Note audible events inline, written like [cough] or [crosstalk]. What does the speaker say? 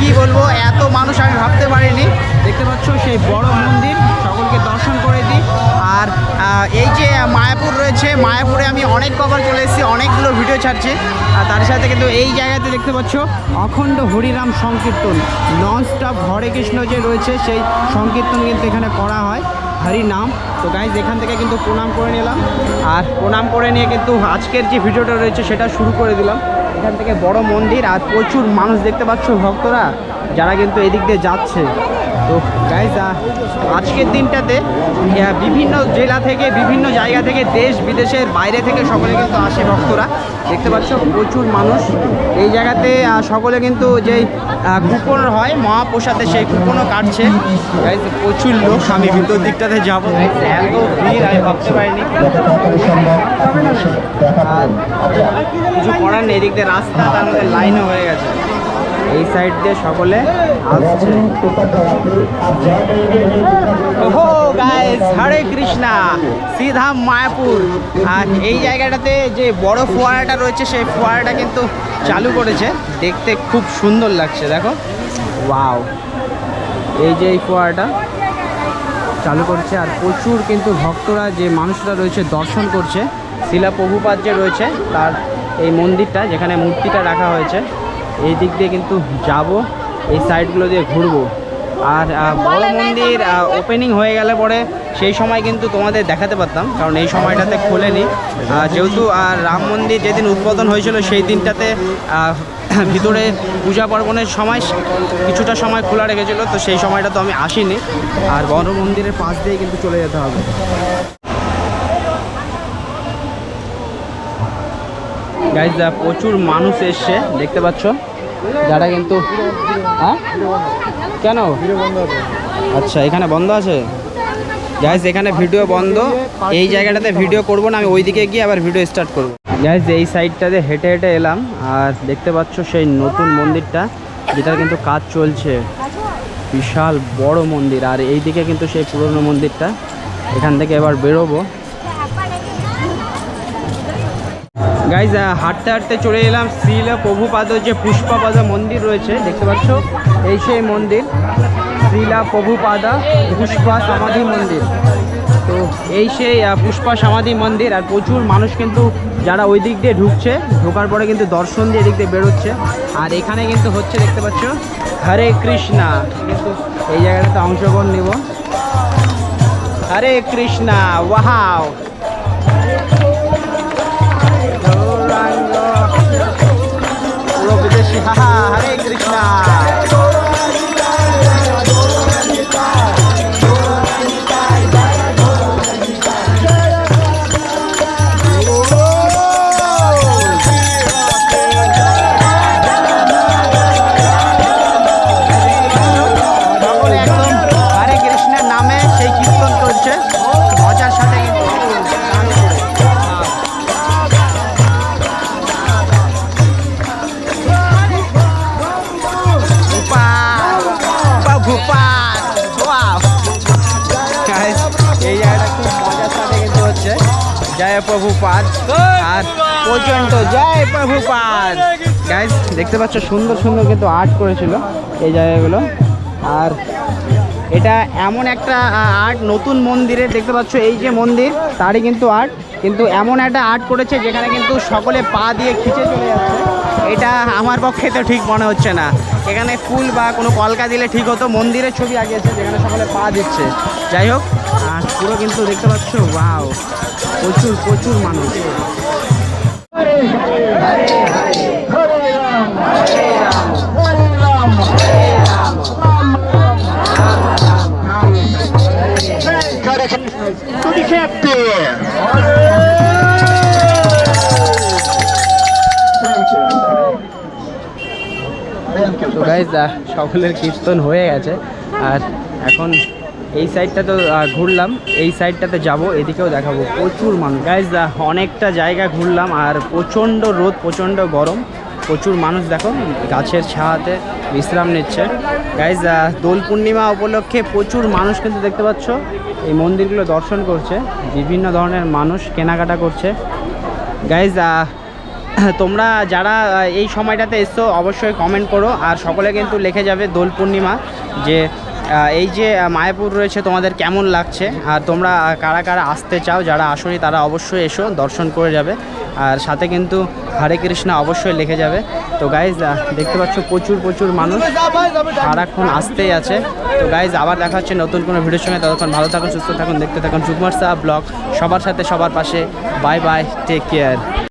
কি বলব, এত মানুষ আমি ভাবতে পারিনি। দেখতে পাচ্ছ সেই বড় মন্দির, সকলকে দর্শন করে দিই। আর এই যে মায়াপুর রয়েছে, মায়াপুরে আমি অনেক কভার চলে এসেছি, অনেকগুলো ভিডিও ছাড়ছি। আর তার সাথে কিন্তু এই জায়গাতে দেখতে পাচ্ছ অখণ্ড হরিরাম সংকীর্তন। নন স্টপ হরে কৃষ্ণ যে রয়েছে, সেই সংকীর্তন কিন্তু এখানে করা হয়। হরি নাম। তো গাইজ এখান থেকে কিন্তু প্রণাম করে নিলাম। আর প্রণাম করে নিয়ে কিন্তু আজকের যে ভিডিওটা রয়েছে, সেটা শুরু করে দিলাম। এখান থেকে বড় মন্দির, আর প্রচুর মানুষ দেখতে পাচ্ছ ভক্তরা, যারা কিন্তু এদিক দিয়ে যাচ্ছে। তো গাইজ আজকের দিনটাতে বিভিন্ন জেলা থেকে বিভিন্ন জায়গা থেকে দেশ বিদেশের বাইরে থেকে সকলে কিন্তু আসে ভক্তরা। দেখতে পাচ্ছ প্রচুর মানুষ। এই জায়গাতে সকলে কিন্তু যেই কুপন হয় মহাপ্রসাদে সেই কুপনও কাটছে। প্রচুর লোক। আমি ভিতর দিকটাতে যাব। এত ভিড় আমি ভাবতে পারিনি। আর কিছু করার নেই এদিক দিয়ে রাস্তা তার মধ্যে লাইনও হয়ে গেছে। এই সাইড দিয়ে সকলে আসছে। ওহো গাইস হরে কৃষ্ণা, সিধা মায়াপুর। আর এই জায়গাটাতে যে বড় ফোয়ারাটা রয়েছে, সেই ফোয়ারাটা কিন্তু চালু করেছে। দেখতে খুব সুন্দর লাগছে, দেখো। ওয়াও এই যে এই ফোয়ারাটা চালু করছে। আর প্রচুর কিন্তু ভক্তরা, যে মানুষরা রয়েছে, দর্শন করছে। শিলা প্রভুপাদ যে রয়েছে, তার এই মন্দিরটা, যেখানে মূর্তিটা রাখা হয়েছে এই দিক দিয়ে কিন্তু যাব এই সাইডগুলো দিয়ে ঘুরবো। আর বড় মন্দির ওপেনিং হয়ে গেলে পরে সেই সময় কিন্তু তোমাদের দেখাতে পারতাম কারণ এই সময়টাতে খোলেনি। যেহেতু আর রাম মন্দির যেদিন উদ্বোধন হয়েছিল সেই দিনটাতে [coughs] ভিতরে পূজা পার্বণের সময় কিছুটা সময় খোলা রেখেছিল তো সেই সময়টা তো আমি আসিনি। আর বড় মন্দিরের পাশ দিয়ে কিন্তু চলে যেতে হবে। গাইজ প্রচুর মানুষ এসছে দেখতে পাচ্ছ? যারা কিন্তু হ্যাঁ? কেন? আচ্ছা এখানে বন্ধ আছে? গাইজ এখানে ভিডিও বন্ধ। এই জায়গাটাতে ভিডিও করব না, আমি ওইদিকে গিয়ে আবার ভিডিও স্টার্ট করব। গাইজ এই সাইডটাতে হেঁটে হেঁটে এলাম, আর দেখতে পাচ্ছ সেই নতুন মন্দিরটা, যেটার কিন্তু কাজ চলছে। বিশাল বড় মন্দির, আর এইদিকে কিন্তু সেই পুরনো মন্দিরটা। এখান থেকে এবার বেরোবো। গাইজ হাঁটতে হাঁটতে চলে এলাম শ্রীলা প্রভুপাদ যে পুষ্পাপাদ মন্দির রয়েছে, দেখতে পাচ্ছ? এই সেই মন্দির, শ্রীলা প্রভুপাদা পুষ্পা সমাধি মন্দির। তো এই সেই পুষ্পা সমাধি মন্দির, আর প্রচুর মানুষ কিন্তু যারা ওই দিক দিয়ে ঢুকছে, ঢোকার পরে কিন্তু দর্শন দিয়ে এদিক দিয়ে বেরোচ্ছে। আর এখানে কিন্তু হচ্ছে, দেখতে পাচ্ছ, হরে কৃষ্ণা। কিন্তু এই জায়গাটাতে অংশগ্রহণ নিব। হরে কৃষ্ণা ওয়াহাও পুরো বিদেশি জয় প্রভুপাদ। আর পর্যন্ত জয় প্রভুপাদ। গাইজ দেখতে পাচ্ছ সুন্দর সুন্দর কিন্তু আর্ট করেছিল এই জায়গাগুলো। আর এটা এমন একটা আর্ট নতুন মন্দিরে দেখতে পাচ্ছ এই যে মন্দির তারই কিন্তু আর্ট কিন্তু এমন একটা আর্ট করেছে যেখানে কিন্তু সকলে পা দিয়ে খিচে চলে যাচ্ছে। এটা আমার পক্ষে তো ঠিক মনে হচ্ছে না। এখানে ফুল বা কোনো কলকা দিলে ঠিক হতো, মন্দিরের ছবি আগিয়েছে যেখানে সকলে পা দিচ্ছে। যাই হোক পুরো কিন্তু দেখতে পাচ্ছ ওয়াও প্রচুর প্রচুর মানুষ। Certo! তো গাইজ সকলের কীর্তন হয়ে গেছে। আর এখন এই সাইডটা তো ঘুরলাম। এই সাইডটাতে যাব, এদিকেও দেখাবো। প্রচুর মানুষ। গাইজ অনেকটা জায়গা ঘুরলাম, আর প্রচণ্ড রোদ, প্রচণ্ড গরম। প্রচুর মানুষ, দেখো, গাছের ছায়াতে বিশ্রাম নিচ্ছে। গাইজ দোল পূর্ণিমা উপলক্ষে প্রচুর মানুষ কিন্তু দেখতে পাচ্ছ। এই মন্দিরগুলো দর্শন করছে। বিভিন্ন ধরনের মানুষ কেনাকাটা করছে। গাইজ তোমরা যারা এই সময়টাতে এসছো, অবশ্যই কমেন্ট করো। আর সকলে কিন্তু লিখে যাবে দোল পূর্ণিমা যে এই যে মায়াপুর রয়েছে, তোমাদের কেমন লাগছে? আর তোমরা কারা কারা আসতে চাও, যারা আসনি, তারা অবশ্যই এসো, দর্শন করে যাবে। আর সাথে কিন্তু হরে কৃষ্ণা অবশ্যই লিখে যাবে। তো গাইজ দেখতে পাচ্ছ প্রচুর প্রচুর মানুষ সারাক্ষণ আসতেই আছে। তো গাইজ আবার দেখা হচ্ছে নতুন কোনো ভিডিওর সঙ্গে। ততক্ষণ ভালো থাকুন, সুস্থ থাকুন, দেখতে থাকুন সুকুমার সাহা ব্লগ। সবার সাথে, সবার পাশে। Bye bye take care